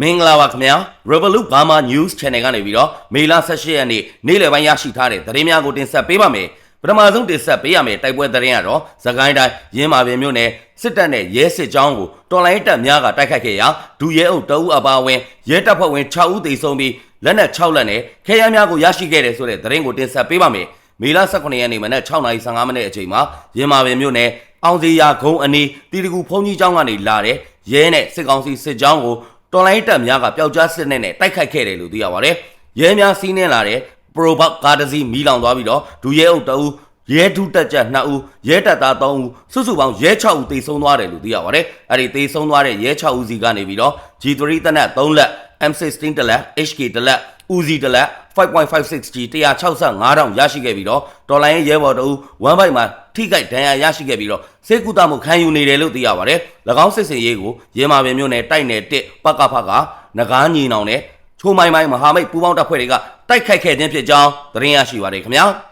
မင်္ဂလာပါခင်ဗျာ Revolut Burma News Channel ကနေပြီးတော့မေလ18ရက်နေ့နေ့လယ်ပိုင်းရရှိထားတဲ့သတင်းများကိုတင်ဆက်ပေးပါမယ်ပထမဆုံးတင်ဆက်ပေးရမယ့်တိုက်ပွဲသတင်းကတော့သခိုင်းတိုင်းရင်းမာပင်မြို့နယ်စစ်တပ်နဲ့ရဲစစ်ကြောင်းကိုတော်လိုင်းတပ်များကတိုက်ခိုက်ခဲ့ရာဒူရဲအုပ်တအုပ်အပါအဝင်ရဲတပ်ဖွဲ့ဝင်6ဦးသေဆုံးပြီးလက်နက်6လက်နဲ့ခဲယမ်းများကိုရရှိခဲ့တယ်ဆိုတဲ့သတင်းကိုတင်ဆက်ပေးပါမယ်မေလ18ရက်နေ့မနက်6:15မိနစ်အချိန်မှာရင်းမာပင်မြို့နယ်အောင်စီယာဂုံအနီးတီတကူဖုန်ကြီးကျောင်းကနေလာတဲ့ရဲနဲ့စစ်ကောင်စီစစ်ကြောင်းကို တော်လိုင်းတပ်များကပျောက်ကြားစစ်နဲ့နဲ့တိုက်ခိုက်ခဲ့တယ်လို့သိရပါတယ်။ရဲများစီးနှင်းလာတဲ့ Pro Box ကားတစ်စီးမီးလောင်သွားပြီးတော့ဒူရဲအုပ်တအုပ်ရဲဒုတက်ကြ2ဦးရဲတပ်သား3ဦးစုစုပေါင်းရဲ6ဦးသေဆုံးသွားတယ်လို့သိရပါတယ်။အဲ့ဒီသေဆုံးသွားတဲ့ရဲ6ဦးစီကနေပြီးတော့ G3 တနက်3လက် M16 တလက် HK တလက် Uzi တလက် 5.56G 165တောင်ရရှိခဲ့ပြီးတော့ဒေါ်လာရဲ့ရဲဘော်တအုပ်1 byte မှာ ထိခိုက်ဒဏ်ရာရရှိခဲ့ပြီးတော့စေကူတာမှုခံယူနေတယ်လို့သိရပါတယ်။၎င်းစစ်စင်ရေးကိုရဲမာပင်မြို့နယ်တိုက်နယ်1ပကဖကနဂါးညီနောင်နဲ့ချိုးမိုင်းမိုင်းမဟာမိတ်ပူးပေါင်းတပ်ဖွဲ့တွေကတိုက်ခိုက်ခဲ့ခြင်းဖြစ်ကြောင်းသတင်းရရှိပါတယ်ခင်ဗျာ။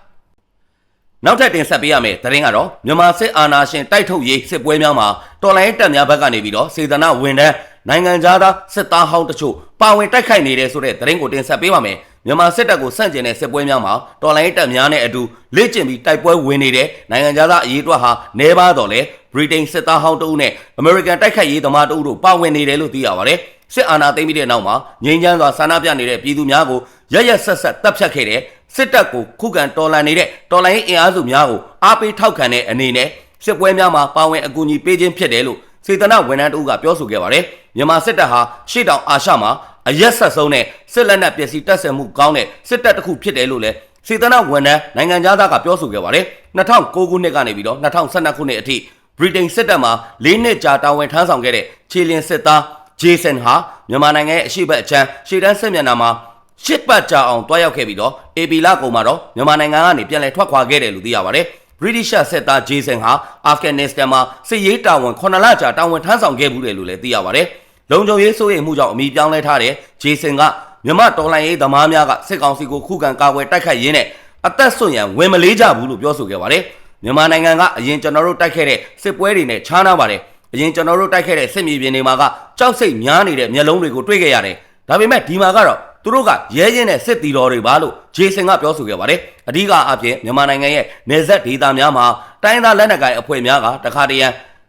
နောက်ထပ်တင်ဆက်ပေးရမယ့်သတင်းကတော့မြန်မာစစ်အာဏာရှင်တိုက်ထုတ်ရေးစစ်ပွဲများမှာတော်လိုင်းတပ်များဘက်ကနေပြီးတော့စေတနာဝန်ထမ်းနိုင်ငံသားသားစစ်သားဟောင်းတချို့ပါဝင်တိုက်ခိုက်နေတဲ့ဆိုတဲ့သတင်းကိုတင်ဆက်ပေးပါမယ် မြန်မာစစ်တပ်ကိုစန့်ကျင်တဲ့စစ်ပွဲများမှာတော်လိုင်းတပ်များနဲ့အတူလေ့ကျင့်ပြီးတိုက်ပွဲဝင်နေတဲ့နိုင်ငံသားအရေးအတွက်ဟာနေပါတော့လေဗြိတိန်စစ်သားဟောင်းတဦးနဲ့အမေရိကန်တိုက်ခိုက်ရေးသမားတဦးတို့ပါဝင်နေတယ်လို့သိရပါတယ်စစ်အာဏာသိမ်းပြီးတဲ့နောက်မှာငြိမ်းချမ်းစွာဆန္ဒပြနေတဲ့ပြည်သူများကိုရရဆက်ဆက်တပ်ဖြတ်ခဲ့တဲ့စစ်တပ်ကိုခုခံတော်လှန်နေတဲ့တော်လှန်ရေးအင်အားစုများကိုအားပေးထောက်ခံတဲ့အနေနဲ့စစ်ပွဲများမှာပါဝင်အကူအညီပေးခြင်းဖြစ်တယ်လို့စေတနာဝန်ထမ်းတို့ကပြောဆိုခဲ့ပါတယ်မြန်မာစစ်တပ်ဟာရှေ့တောင်အာရှမှာ အရက်ဆက်ဆုံးနဲ့စစ်လက်နက်ပစ္စည်းတပ်ဆင်မှုကောင်းတဲ့စစ်တပ်တစ်ခုဖြစ်တယ်လို့လည်းစေတနာဝန်ထမ်းနိုင်ငံသားကပြောဆိုခဲ့ပါတယ်2009ခုနှစ်ကနေပြီးတော့2012ခုနှစ်အထိဗြိတိန်စစ်တပ်မှာ၄နှစ်ကြာတာဝန်ထမ်းဆောင်ခဲ့တဲ့ခြေလျင်စစ်သားဂျေဆန်ဟာမြန်မာနိုင်ငံရဲ့အရှိတ်အချမ်းရှေ့တန်းစစ်မျက်နှာမှာရှစ်ပတ်ကြာအောင်တွားရောက်ခဲ့ပြီးတော့အေပီလာကုံမှာတော့မြန်မာနိုင်ငံကနေပြန်လည်ထွက်ခွာခဲ့တယ်လို့သိရပါတယ်။ British စစ်သားဂျေဆန်ဟာအာဖဂန်နစ္စတန်မှာစစ်ရေးတာဝန်9လကြာတာဝန်ထမ်းဆောင်ခဲ့မှုတယ်လို့လည်းသိရပါတယ်။ လုံခြုံရေးစိုးရိမ်မှုကြောင့်အမိပြောင်းလဲထားတဲ့ဂျေဆန်ကမြန်မာတော်လှန်ရေးသမားများကစစ်ကောင်စီကိုခုခံကာကွယ်တိုက်ခိုက်ရင်းနဲ့အသက်ဆွရန်ဝင်မလေးကြဘူးလို့ပြောဆိုခဲ့ပါတယ်။မြန်မာနိုင်ငံကအရင်ကျွန်တော်တို့တိုက်ခဲ့တဲ့စစ်ပွဲတွေနဲ့ခြားနာပါတယ်။အရင်ကျွန်တော်တို့တိုက်ခဲ့တဲ့စစ်မြေပြင်တွေမှာကကြောက်စိတ်များနေတဲ့မျက်လုံးတွေကိုတွေ့ခဲ့ရတယ်။ဒါပေမဲ့ဒီမှာကတော့သူတို့ကရဲရင်တဲ့စစ်တီတော်တွေပါလို့ဂျေဆင်ကပြောဆိုခဲ့ပါတယ်အဓိကအဖြစ်မြန်မာနိုင်ငံရဲ့နေဆက်ဒေသများမှာတိုင်းသားလက်နက်ကိုင်အဖွဲ့များကတခါတရံ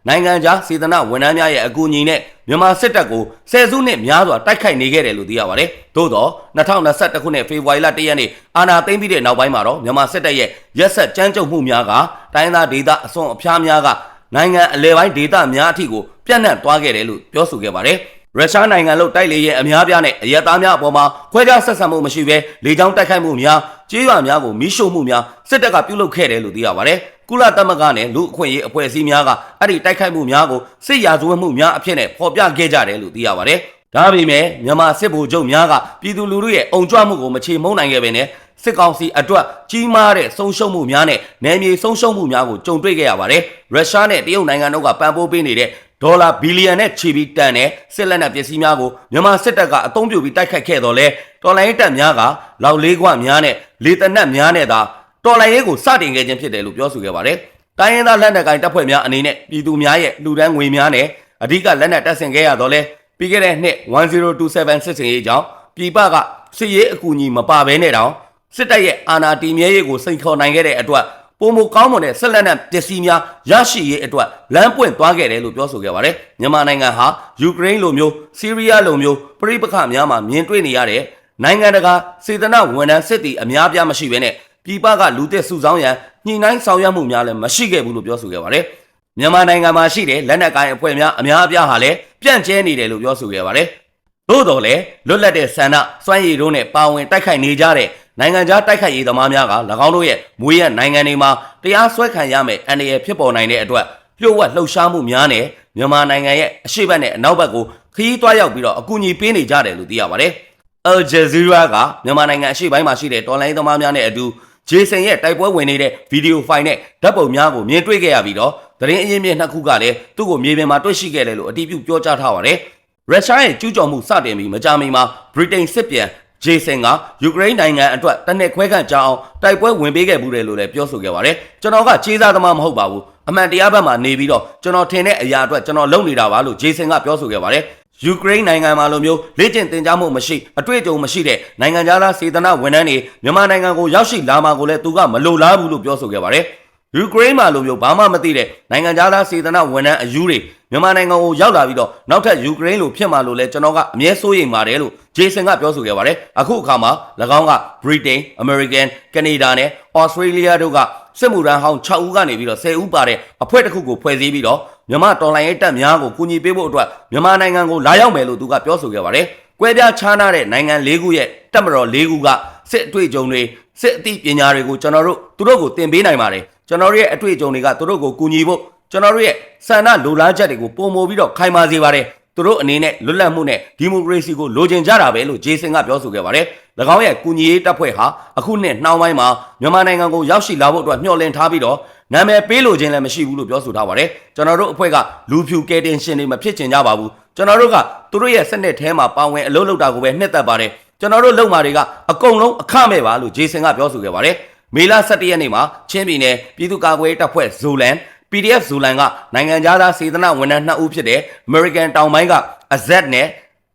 နိုင်ငံခြားစေတနာဝန်ထမ်းများရဲ့အကူအညီနဲ့မြန်မာစစ်တပ်ကိုဆယ်စုနှစ်များစွာတိုက်ခိုက်နေခဲ့တယ်လို့သိရပါတယ်။သို့တော့2021ခုနှစ်ဖေဖော်ဝါရီလ1ရက်နေ့အာဏာသိမ်းပြီးတဲ့နောက်ပိုင်းမှာတော့မြန်မာစစ်တပ်ရဲ့ရက်ဆက်ကြမ်းကြုတ်မှုများကတိုင်းသားဒေသအစွန်အဖျားများကနိုင်ငံအလဲပိုင်းဒေသများအထိကိုပြန့်နှံ့သွားခဲ့တယ်လို့ပြောဆိုခဲ့ပါတယ်။ ရုရှားနိုင်ငံလို့တိုက်လေရဲ့အများပြားနဲ့အရက်သားများအပေါ်မှာခွဲခြားဆက်ဆံမှုမရှိဘဲလေကြောင်းတိုက်ခိုက်မှုများကြေးရွာများကိုမိရှို့မှုများစစ်တပ်ကပြုလုပ်ခဲ့တယ်လို့သိရပါတယ်။ကုလသမဂ္ဂနဲ့လူအခွင့်အရေးအဖွဲ့အစည်းများကအဲ့ဒီတိုက်ခိုက်မှုများကိုစစ်ရာဇဝတ်မှုများအဖြစ်နဲ့ဖော်ပြခဲ့ကြတယ်လို့သိရပါတယ်။ဒါပေမဲ့မြန်မာစစ်ဗိုလ်ချုပ်များကပြည်သူလူထုရဲ့အုံကြွမှုကိုမချေမုန်းနိုင်ခဲ့ပဲနဲ့စစ်ကောင်စီအတွက်ကြီးမားတဲ့ဆုံးရှုံးမှုများနဲ့နယ်မြေဆုံးရှုံးမှုများကိုကြုံတွေ့ခဲ့ရပါတယ်။ရုရှားနဲ့တရုတ်နိုင်ငံတို့ကပံ့ပိုးပေးနေတဲ့ ဒေါ်လာဘီလီယံနဲ့ချီပြီးတန်တဲ့စစ်လက်နက်ပစ္စည်းများကိုမြန်မာစစ်တပ်ကအသုံးပြုပြီးတိုက်ခိုက်ခဲ့တော့လဲတော်လိုင်းတပ်များကလောက်လေးခွများနဲ့လေတနက်များနဲ့သာတော်လိုင်းရေးကိုစတင်ခဲ့ခြင်းဖြစ်တယ်လို့ပြောဆိုခဲ့ပါတယ်။တိုင်းရင်းသားလက်နက်ကိုင်တပ်ဖွဲ့များအနေနဲ့ပြည်သူများရဲ့လူဒန်းငွေများနဲ့အဓိကလက်နက်တပ်ဆင်ခဲ့ရတော့လဲပြီးခဲ့တဲ့နှစ်1027စစ်စင်ရေးကြောင့်ပြည်ပကစစ်ရေးအကူအညီမပါဘဲနဲ့တောင်စစ်တပ်ရဲ့အာဏာတည်မြဲရေးကိုစိန်ခေါ်နိုင်ခဲ့တဲ့အတွက် ပုံမကောင်းမွန်တဲ့ဆက်လက်နက်ပစ္စည်းများရရှိရေးအတွက်လမ်းပွင့်သွားခဲ့တယ်လို့ပြောဆိုခဲ့ပါတယ်။မြန်မာနိုင်ငံဟာယူကရိန်းလိုမျိုးဆီးရီးယားလိုမျိုးပြည်ပခများမှာမြင်တွေ့နေရတဲ့နိုင်ငံတကာစေတနာဝန်ထမ်းစစ်တီအများပြားမရှိဘဲနဲ့ပြည်ပကလူသစ်စုဆောင်းရန်ညှိနှိုင်းဆောင်ရွက်မှုများလည်းမရှိခဲ့ဘူးလို့ပြောဆိုခဲ့ပါတယ်။မြန်မာနိုင်ငံမှာရှိတဲ့လက်နက်ကိုင်အဖွဲ့များအများအပြားဟာလည်းပြန့်ကျဲနေတယ်လို့ပြောဆိုခဲ့ပါတယ်။သို့တော်လည်းလွတ်လပ်တဲ့ဆန္ဒစွမ်းရည်တို့နဲ့ပါဝင်တိုက်ခိုက်နေကြတဲ့ နိုင်ငံခြားတိုက်ခိုက်ရေးသမားများက၎င်းတို့ရဲ့မွေးရနိုင်ငံတွေမှာတရားစွဲခံရမယ့်အန္တရာယ်ဖြစ်ပေါ်နိုင်တဲ့အတွက်လျှို့ဝှက်လှုပ်ရှားမှုများနဲ့မြန်မာနိုင်ငံရဲ့အရှိတ်ဘက်နဲ့အနောက်ဘက်ကိုခရီးသွားရောက်ပြီးတော့အကူအညီပေးနေကြတယ်လို့သိရပါတယ်။ Al Jazeera ကမြန်မာနိုင်ငံအရှိတ်ပိုင်းမှာရှိတဲ့တော်လိုင်းသမားများနဲ့အတူဂျေဆန်ရဲ့တိုက်ပွဲဝင်နေတဲ့ဗီဒီယိုဖိုင်နဲ့ဓာတ်ပုံများကိုမြင်တွေ့ခဲ့ရပြီးတော့သတင်းအရင်းမြစ်နှစ်ခုကလည်းသူ့ကိုမြေပြင်မှာတွေ့ရှိခဲ့တယ်လို့အတည်ပြုပြောကြားထားပါတယ်။ရုရှားရဲ့ကျူးကျော်မှုစတင်ပြီးမကြာမီမှာဗြိတိန်စစ်ပြန် ဂျေဆန်ကယူကရိန်းနိုင်ငံအတွက်တနက်ခွဲခန့်ကြာအောင်တိုက်ပွဲဝင်ပေးခဲ့မှုတယ်လို့လည်းပြောဆိုခဲ့ပါတယ်ကျွန်တော်ကခြေစားသမားမဟုတ်ပါဘူးအမှန်တရားဘက်မှာနေပြီးတော့ကျွန်တော်ထင်တဲ့အရာအတွက်ကျွန်တော်လုပ်နေတာပါလို့ဂျေဆန်ကပြောဆိုခဲ့ပါတယ်ယူကရိန်းနိုင်ငံမှာလိုမျိုးလေ့ကျင့်သင်ကြားမှုမရှိအတွေ့အကြုံမရှိတဲ့နိုင်ငံသားစေတနာဝန်ထမ်းတွေမြန်မာနိုင်ငံကိုရောက်ရှိလာမှာကိုလည်းသူကမလိုလားဘူးလို့ပြောဆိုခဲ့ပါတယ်။ ယူကရိန်းမှာလိုမျိုးဘာမှမသိတဲ့နိုင်ငံသားစေတနာဝန်ထမ်းအယူတွေမြန်မာနိုင်ငံကိုရောက်လာပြီးတော့နောက်ထပ်ယူကရိန်းလိုဖြစ်မှာလို့လည်းကျွန်တော်ကအမြဲစိုးရိမ်ပါတယ်လို့ဂျေဆန်ကပြောဆိုခဲ့ပါတယ်။အခုအခါမှာ၎င်းက Britain, American, Canada နဲ့ Australia တို့ကစစ်မှုထမ်းဟောင်း6ဦးကနေပြီးတော့10ဦးပါတဲ့အဖွဲ့တစ်ခုကိုဖွဲ့စည်းပြီးတော့မြန်မာတော်လှန်ရေးတပ်များကိုကူညီပေးဖို့အတွက်မြန်မာနိုင်ငံကိုလာရောက်မယ်လို့သူကပြောဆိုခဲ့ပါတယ်။ကွဲပြားခြားနားတဲ့နိုင်ငံ၄ခုရဲ့တပ်မတော်၄ခုကစစ်အတွေ့အကြုံတွေစစ်အသိပညာတွေကိုကျွန်တော်တို့သူတို့ကိုသင်ပေးနိုင်ပါတယ်။ ကျွန်တော်တို့ရဲ့အတွေ့အကြုံတွေကသူတို့ကိုကူညီဖို့ကျွန်တော်တို့ရဲ့ဆန္ဒလိုလားချက်တွေကိုပုံမိုပြီးတော့ခိုင်မာစေပါတယ်။သူတို့အနေနဲ့လွတ်လပ်မှုနဲ့ဒီမိုကရေစီကိုလိုချင်ကြတာပဲလို့ဂျေဆင်ကပြောဆိုခဲ့ပါတယ်။၎င်းရဲ့ကူညီရေးတပ်ဖွဲ့ဟာအခုနှစ်နှောင်းပိုင်းမှာမြန်မာနိုင်ငံကိုရောက်ရှိလာဖို့အတွက်မျှော်လင့်ထားပြီးတော့နာမည်ပေးလိုခြင်းလည်းမရှိဘူးလို့ပြောဆိုထားပါတယ်။ကျွန်တော်တို့အဖွဲ့ကလူဖြူကယ်တင်ရှင်တွေမဖြစ်ချင်ကြပါဘူး။ကျွန်တော်တို့ကသူတို့ရဲ့စနစ်ထဲမှာပါဝင်အလုပ်လုပ်တာကိုပဲနှစ်သက်ပါတယ်။ကျွန်တော်တို့လုပ်မှာတွေကအကုန်လုံးအခမဲ့ပါလို့ဂျေဆင်ကပြောဆိုခဲ့ပါတယ်။ မေလ17ရက်နေ့မှာချင်းပြည်နယ်ပြည်သူ့ကာကွယ်ရေးတပ်ဖွဲ့ဇိုလန် PDF ဇူလန်ကနိုင်ငံသားစေတနာဝန်ထမ်း2ဦးဖြစ်တဲ့ American တောင်ပိုင်းကအဇက်နဲ့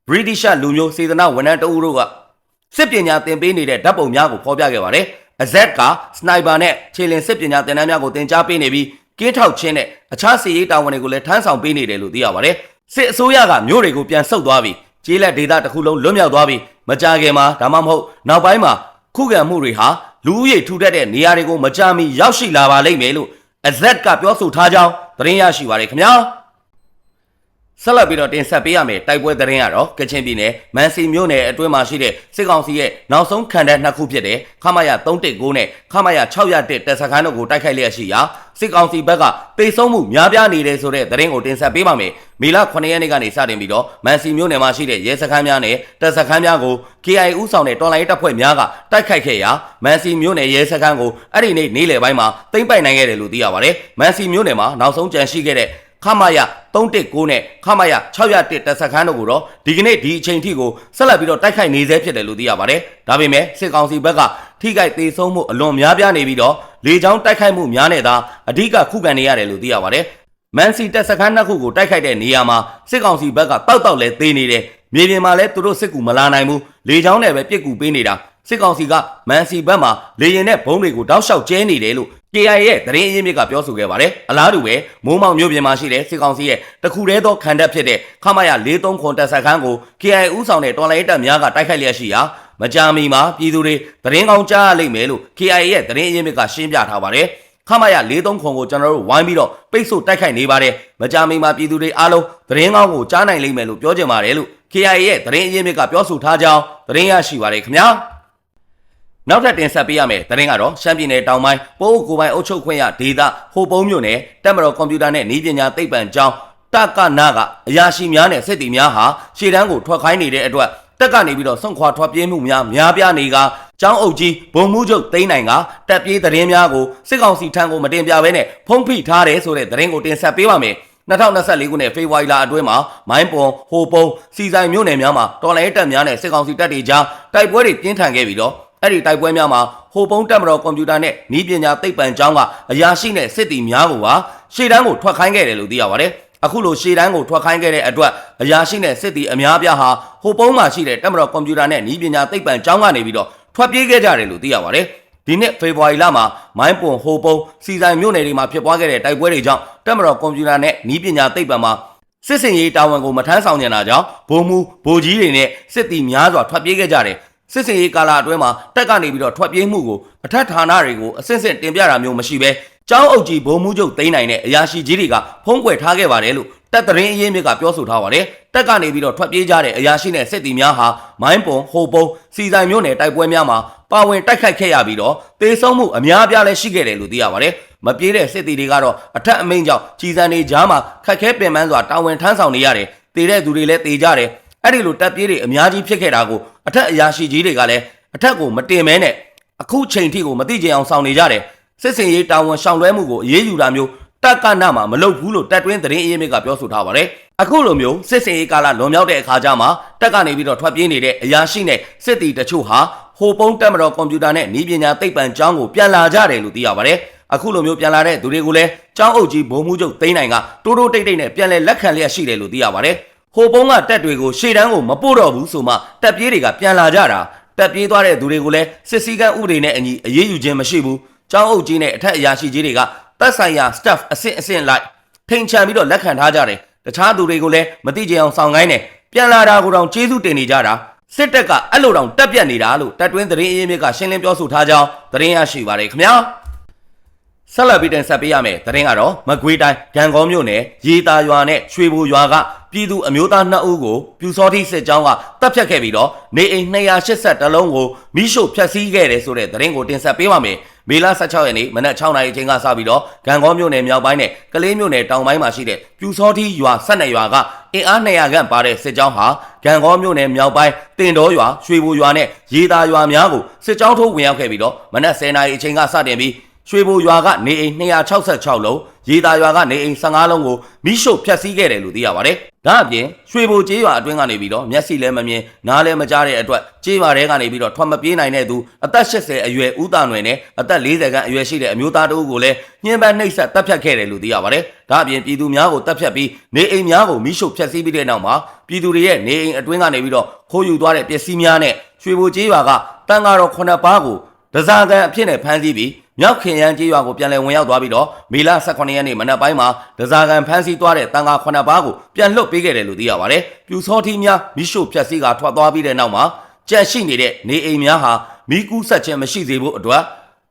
British လူမျိုးစေတနာဝန်ထမ်း2ဦးတို့ကစစ်ပညာသင်ပေးနေတဲ့ဓာတ်ပုံများကိုဖော်ပြခဲ့ပါတယ်။အဇက်ကစနိုက်ပါနဲ့ခြေလင်စစ်ပညာသင်တန်းများကိုသင်ကြားပေးနေပြီးကင်းထောက်ချင်းနဲ့အခြားစီရေးတာဝန်တွေကိုလည်းထမ်းဆောင်ပေးနေတယ်လို့သိရပါတယ်။စစ်အစိုးရကမြို့တွေကိုပြန်ဆုတ်သွားပြီးကျေးလက်ဒေသတစ်ခုလုံးလွတ်မြောက်သွားပြီးမကြခင်မှာဒါမှမဟုတ်နောက်ပိုင်းမှာခုခံမှုတွေဟာ လူဦးရေထူထပ်တဲ့နေရာတွေကိုမကြမီရောက်ရှိလာပါလိမ့်မယ်လို့အဇက်ကပြောဆိုထားကြောင်းသတင်းရရှိပါရခင်ဗျာ ဆက်လက်ပြီးတော့တင်ဆက်ပေးရမယ်တိုက်ပွဲသတင်းကတော့ကချင်ပြည်နယ်မန်စီမြို့နယ်အတွင်းမှာရှိတဲ့စစ်ကောင်စီရဲ့နောက်ဆုံးခံတပ်နှစ်ခုဖြစ်တဲ့ခမရ319နဲ့ခမရ601တပ်စခန်းတို့ကိုတိုက်ခိုက်လျက်ရှိရာစစ်ကောင်စီဘက်ကပေဆုံးမှုများပြားနေတယ်ဆိုတဲ့သတင်းကိုတင်ဆက်ပေးပါမယ်မေလ9ရက်နေ့ကနေစတင်ပြီးတော့မန်စီမြို့နယ်မှာရှိတဲ့ရဲစခန်းများနဲ့တပ်စခန်းများကို KI ဥဆောင်တဲ့တော်လိုင်းတပ်ဖွဲ့များကတိုက်ခိုက်ခဲ့ရာမန်စီမြို့နယ်ရဲစခန်းကိုအဲ့ဒီနေ့နေ့လယ်ပိုင်းမှာသိမ်းပိုက်နိုင်ခဲ့တယ်လို့သိရပါတယ်မန်စီမြို့နယ်မှာနောက်ဆုံးကြံရှိခဲ့တဲ့ ခမရ319နဲ့ခမရ601တပ်စခန်းတို့ကိုတော့ဒီကနေ့ဒီအချိန်ထိကိုဆက်လက်ပြီးတော့တိုက်ခိုက်နေသေးဖြစ်တယ်လို့သိရပါတယ်။ဒါပေမဲ့စစ်ကောင်စီဘက်ကထိခိုက်သေးဆုံးမှုအလွန်များပြားနေပြီးတော့လေကြောင်းတိုက်ခိုက်မှုများနဲ့သာအဓိကခုခံနေရတယ်လို့သိရပါတယ်။မန်စီတပ်စခန်းနှစ်ခုကိုတိုက်ခိုက်တဲ့နေရာမှာစစ်ကောင်စီဘက်ကတောက်တောက်လဲသေးနေတယ်။မြေပြင်မှာလည်းသူတို့စစ်ကူမလာနိုင်ဘူး။လေကြောင်းနဲ့ပဲပြစ်ကူပေးနေတာ။စစ်ကောင်စီကမန်စီဘက်မှာလေရင်နဲ့ဘုံတွေကိုတောက်လျှောက်ကျဲနေတယ်လို့ KI ရဲ့သတင်းအရင်းမြစ်ကပြောဆိုခဲ့ပါတယ်။အလားတူပဲမိုးမောင်မြို့ပြင်မှာရှိတဲ့စစ်ကောင်စီရဲ့တခုတည်းသောခံတပ်ဖြစ်တဲ့ခမရ43ခွန်တပ်ဆက်ခန်းကို KI ဦးဆောင်တဲ့တော်လိုင်းတပ်များကတိုက်ခိုက်လျက်ရှိရာမကြာမီမှာပြည်သူတွေသတင်းကောင်းကြားရလိမ့်မယ်လို့ KI ရဲ့သတင်းအရင်းမြစ်ကရှင်းပြထားပါတယ်။ခမရ43ခွန်ကိုကျွန်တော်တို့ဝိုင်းပြီးတော့ပိတ်ဆို့တိုက်ခိုက်နေပါတယ်။မကြာမီမှာပြည်သူတွေအားလုံးသတင်းကောင်းကိုကြားနိုင်လိမ့်မယ်လို့ပြောကြပါတယ်လို့ KI ရဲ့သတင်းအရင်းမြစ်ကပြောဆိုထားကြောင်းသတင်းရရှိပါတယ်ခင်ဗျာ။ နောက်ထပ်တင်ဆက်ပေးရမယ်သတင်းကတော့ရှမ်းပြည်နယ်တောင်ပိုင်းပိုးကိုပိုင်အုပ်ချုပ်ခွင့်ရဒေသဟိုပုံးမြို့နယ်တက်မတော်ကွန်ပျူတာနဲ့ဤပညာသိပ္ပံကျောင်းတက္ကနာကအရာရှိများနဲ့စစ်တီများဟာရှေ့တန်းကိုထွက်ခိုင်းနေတဲ့အတွက်တက်ကနေပြီးတော့ဆွန့်ခွာထွက်ပြေးမှုများများပြားနေကကျောင်းအုပ်ကြီးဘုံမှုချုပ်သိန်းနိုင်ကတက်ပြေးသတင်းများကိုစစ်ကောင်စီထံကိုမတင်ပြဘဲနဲ့ဖုံးဖိထားတယ်ဆိုတဲ့သတင်းကိုတင်ဆက်ပေးပါမယ်2024ခုနှစ်ဖေဖော်ဝါရီလအတွင်းမှာမိုင်းပွန်ဟိုပုံစီဆိုင်မြို့နယ်များမှာတော်လိုင်းတပ်များနဲ့စစ်ကောင်စီတပ်တွေကြားတိုက်ပွဲတွေပြင်းထန်ခဲ့ပြီးတော့ အဲ့ဒီတိုက်ပွဲများမှာဟိုပုံးတက်မတော်ကွန်ပျူတာနဲ့ဤပညာသိပ္ပံကျောင်းကအရာရှိနဲ့စစ်တီများကိုပါရှေ့တန်းကိုထွက်ခိုင်းခဲ့တယ်လို့သိရပါတယ်အခုလိုရှေ့တန်းကိုထွက်ခိုင်းခဲ့တဲ့အတွက်အရာရှိနဲ့စစ်တီအများပြားဟာဟိုပုံးမှာရှိတဲ့တက်မတော်ကွန်ပျူတာနဲ့ဤပညာသိပ္ပံကျောင်းကနေပြီးတော့ထွက်ပြေးခဲ့ကြတယ်လို့သိရပါတယ်ဒီနှစ်ဖေဖော်ဝါရီလမှာမိုင်းပွန်ဟိုပုံစီဆိုင်မြို့နယ်တွေမှာဖြစ်ပွားခဲ့တဲ့တိုက်ပွဲတွေကြောင့်တက်မတော်ကွန်ပျူတာနဲ့ဤပညာသိပ္ပံမှာစစ်စင်ရေးတာဝန်ကိုမထမ်းဆောင်ကြတာကြောင့်ဘုံမူဗိုလ်ကြီးတွေနဲ့စစ်တီများစွာထွက်ပြေးခဲ့ကြတယ် စစ်စင်ရေးကာလအတွင်းမှာတက်ကနေပြီးတော့ထွက်ပြေးမှုကိုအထက်ဌာနတွေကိုအစစ်စစ်တင်ပြတာမျိုးမရှိဘဲကျောင်းအုပ်ကြီးဘုံမှုချုပ်သိမ်းနိုင်တဲ့အရာရှိကြီးတွေကဖုံးကွယ်ထားခဲ့ပါတယ်လို့တက်သတင်းအရင်းမြစ်ကပြောဆိုထားပါတယ်တက်ကနေပြီးတော့ထွက်ပြေးကြတဲ့အရာရှိနဲ့စစ်တီများဟာမိုင်းပွန်ဟိုပုံစီဆိုင်မျိုးနယ်တိုက်ပွဲများမှာပါဝင်တိုက်ခိုက်ခဲ့ရပြီးတော့တေဆုံးမှုအများအပြားလည်းရှိခဲ့တယ်လို့သိရပါတယ်မပြေးတဲ့စစ်တီတွေကတော့အထက်အမိန့်ကြောင့်ကြီးစံတွေကြားမှာခက်ခဲပင်ပန်းစွာတာဝန်ထမ်းဆောင်နေရတယ်တေတဲ့သူတွေလည်းတေကြတယ်အဲ့ဒီလိုတပ်ပြေးတွေအများကြီးဖြစ်ခဲ့တာကို အထက်အရာရှိကြီးတွေကလည်းအထက်ကိုမတင်မဲနဲ့အခုချိန်ထိကိုမသိကြအောင်ဆောင်နေကြတယ်စစ်စင်ရေးတာဝန်ရှောင်လွှဲမှုကိုအေးအေးယူတာမျိုးတက်ကနမှာမလုပ်ဘူးလို့တက်တွင်းသတင်းအရေးမြစ်ကပြောဆိုထားပါတယ်အခုလိုမျိုးစစ်စင်ရေးကာလလွန်မြောက်တဲ့အခါကျမှတက်ကနေပြီးတော့ထွက်ပြေးနေတဲ့အရာရှိနဲ့စစ်တီတချို့ဟာဟိုပုံးတက်မတော်ကွန်ပျူတာနဲ့ဤပညာသိပ္ပံကျောင်းကိုပြန်လာကြတယ်လို့သိရပါတယ်အခုလိုမျိုးပြန်လာတဲ့သူတွေကိုလည်းကျောင်းအုပ်ကြီးဘုံမှုချုပ်သိန်းနိုင်ကတိုးတိုးတိတ်တိတ်နဲ့ပြန်လဲလက်ခံလျက်ရှိတယ်လို့သိရပါတယ် ဟိုပုံးကတက်တွေကိုရှေ့တန်းကိုမပို့တော့ဘူးဆိုမှတက်ပြေးတွေကပြန်လာကြတာတက်ပြေးသွားတဲ့သူတွေကိုလည်းစစ်စည်းကမ်းဥပဒေနဲ့အညီအရေးယူခြင်းမရှိဘူးကျောင်းအုပ်ကြီးနဲ့အထက်အရာရှိကြီးတွေကတပ်ဆိုင်ရာ staff အဆင့်အဆင့်လိုက်ထိန်ချန်ပြီးတော့လက်ခံထားကြတယ်တခြားသူတွေကိုလည်းမတိကျအောင်ဆောင်ခိုင်းတယ်ပြန်လာတာကိုတောင်ကျေးဇူးတင်နေကြတာစစ်တပ်ကအဲ့လိုတောင်တက်ပြတ်နေတာလို့တပ်တွင်းသတင်းအရင်းမြစ်ကရှင်းလင်းပြောဆိုထားကြောင်းသတင်းရရှိပါတယ်ခင်ဗျာ ဆက်လက်ပြီးတင်ဆက်ပေးရမယ်သတင်းကတော့မကွေးတိုင်းဂံကောမြို့နယ်ရေတာရွာနဲ့ရွှေဘိုရွာကပြည်သူအမျိုးသား2ဦးကိုပြူစောတိစစ်ကြောင်းကတပ်ဖြတ်ခဲ့ပြီးတော့နေအိမ်280တလုံးကိုမိရှို့ဖျက်ဆီးခဲ့တယ်ဆိုတဲ့သတင်းကိုတင်ဆက်ပေးပါမယ်မေလ16ရက်နေ့မနက်6နာရီအချိန်ကစပြီးတော့ဂံကောမြို့နယ်မြောက်ပိုင်းနဲ့ကလေးမြို့နယ်တောင်ပိုင်းမှာရှိတဲ့ပြူစောတိရွာ12ရွာကအင်အား200ခန့်ပါတဲ့စစ်ကြောင်းဟာဂံကောမြို့နယ်မြောက်ပိုင်းတင်တော်ရွာရွှေဘိုရွာနဲ့ရေတာရွာများကိုစစ်ကြောင်းထိုးဝင်ရောက်ခဲ့ပြီးတော့မနက်10နာရီအချိန်ကစတင်ပြီး ရွှေဘိုရွာကနေအိမ်266လုံးရေတာရွာကနေအိမ်15လုံးကိုမိရှို့ဖျက်ဆီးခဲ့တယ်လို့သိရပါတယ်။ဒါအပြင်ရွှေဘိုကျေးရွာအတွင်းကနေပြီးတော့မျက်စိလည်းမမြင်နားလည်းမကြားတဲ့အတွက်ကျေးရွာထဲကနေပြီးတော့ထွက်မပြေးနိုင်တဲ့သူအသက်80အရွယ်ဦးတာနွယ်နဲ့အသက်40ခန့်အရွယ်ရှိတဲ့အမျိုးသားတဦးကိုလည်းညှဉ်းပန်းနှိပ်စက်တပ်ဖြတ်ခဲ့တယ်လို့သိရပါတယ်။ဒါအပြင်ပြည်သူများကိုတပ်ဖြတ်ပြီးနေအိမ်များကိုမိရှို့ဖျက်ဆီးပြီးတဲ့နောက်မှာပြည်သူတွေရဲ့နေအိမ်အတွင်းကနေပြီးတော့ခိုးယူသွားတဲ့ပစ္စည်းများနဲ့ရွှေဘိုကျေးရွာကတန်ဃာတော်9ပါးကိုဒဇာကန်အဖြစ်နဲ့ဖမ်းဆီးပြီး မြောက်ခင်ရန်ကျေးရွာကိုပြန်လည်ဝင်ရောက်သွားပြီးတော့မေလ18ရက်နေ့မနက်ပိုင်းမှာဒဇာကန်ဖမ်းဆီးသွားတဲ့တန်ခါ9ပါးကိုပြန်လွတ်ပေးခဲ့တယ်လို့သိရပါတယ်။ပြူစောထီးများမိရှုဖြတ်စည်းကထွက်သွားပြီးတဲ့နောက်မှာကြက်ရှိနေတဲ့နေအိမ်များဟာမိကူးဆက်ခြင်းမရှိစေဖို့အတွက်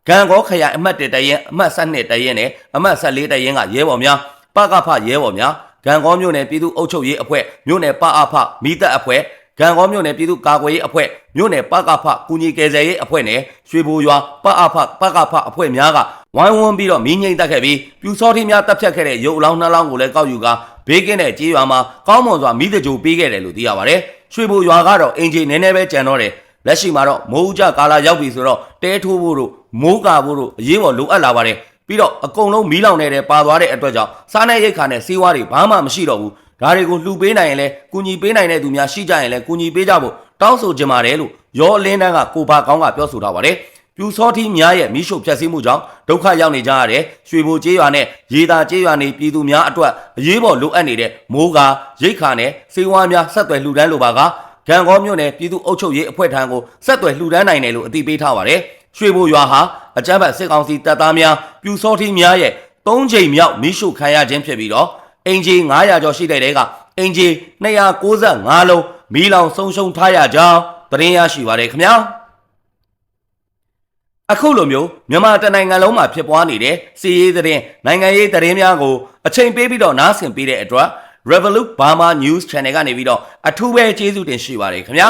ဂံကောခရိုင်အမှတ်1တရင်အမှတ်7တရင်နဲ့အမှတ်14တရင်ကရဲဘော်များပကဖရဲဘော်များဂံကောမြို့နယ်ပြည်သူ့အုပ်ချုပ်ရေးအဖွဲ့မြို့နယ်ပအဖမိသက်အဖွဲ့ ဂံကောမြို့နယ်ပြည်သူ့ကာကွယ်ရေးအဖွဲ့မြို့နယ်ပကဖကုညီကယ်ဆယ်ရေးအဖွဲ့နဲ့ရွှေဘိုရွာပအဖပကဖအဖွဲ့များကဝိုင်းဝန်းပြီးတော့မီးငိမ့်တက်ခဲ့ပြီးပြူစောထီးများတပ်ဖြတ်ခဲ့တဲ့ရုပ်အလောင်းနှလောင်းကိုလည်းကောက်ယူကာဘေးကင်းတဲ့ကြေးရွာမှာကောင်းမွန်စွာမိသကြိုပေးခဲ့တယ်လို့သိရပါတယ်ရွှေဘိုရွာကတော့အင်ဂျီနည်းနည်းပဲကြံတော့တယ်လက်ရှိမှာတော့မိုးဦးကြကာလာရောက်ပြီဆိုတော့တဲထိုးဖို့တို့မိုးကာဖို့တို့အရေးပေါ်လိုအပ်လာပါတယ်ပြီးတော့အကုန်လုံးမီးလောင်နေတဲ့ပါသွားတဲ့အတွက်ကြောင့်စားနပ်ရိက္ခာနဲ့စီးဝါးတွေဘာမှမရှိတော့ဘူး ဒါတွေကိုလှူပေးနိုင်ရင်လဲကူညီပေးနိုင်တဲ့သူများရှိကြရင်လဲကူညီပေးကြဖို့တောင်းဆိုကြပါတယ်လို့ရောအလင်းတန်းကကိုပါကောင်းကပြောဆိုထားပါတယ်ပြူစောထီးများရဲ့မိရှုဖြတ်စည်းမှုကြောင့်ဒုက္ခရောက်နေကြရတဲ့ရွှေဘိုကျေးရွာနဲ့ရေသာကျေးရွာနေပြည်သူများအတွက်အရေးပေါ်လိုအပ်နေတဲ့မိုးကာရိတ်ခါနဲ့စေဝါများဆက်သွယ်လှူဒန်းလိုပါကဂံကောမြို့နယ်ပြည်သူ့အုပ်ချုပ်ရေးအဖွဲ့ထံကိုဆက်သွယ်လှူဒန်းနိုင်တယ်လို့အသိပေးထားပါတယ်ရွှေဘိုရွာဟာအကြမ်းဖက်စစ်ကောင်စီတပ်သားများပြူစောထီးများရဲ့၃ချိန်မြောက်မိရှုခံရခြင်းဖြစ်ပြီးတော့ အင်ဂျီ900ကျော်ရှိတဲ့တဲကအင်ဂျီ295လုံးမီးလောင်ဆုံးရှုံးထားရကြောင်းသတင်းရရှိပါတယ်ခင်ဗျာအခုလိုမျိုးမြန်မာတနိုင်ငံလုံးမှာဖြစ်ပွားနေတဲ့စီးရေးသတင်းနိုင်ငံရေးသတင်းများကိုအချိန်ပေးပြီးတော့နားဆင်ပေးတဲ့အတွက် Revolut Burma News Channel ကနေပြီးတော့အထူးပဲကျေးဇူးတင်ရှိပါတယ်ခင်ဗျာ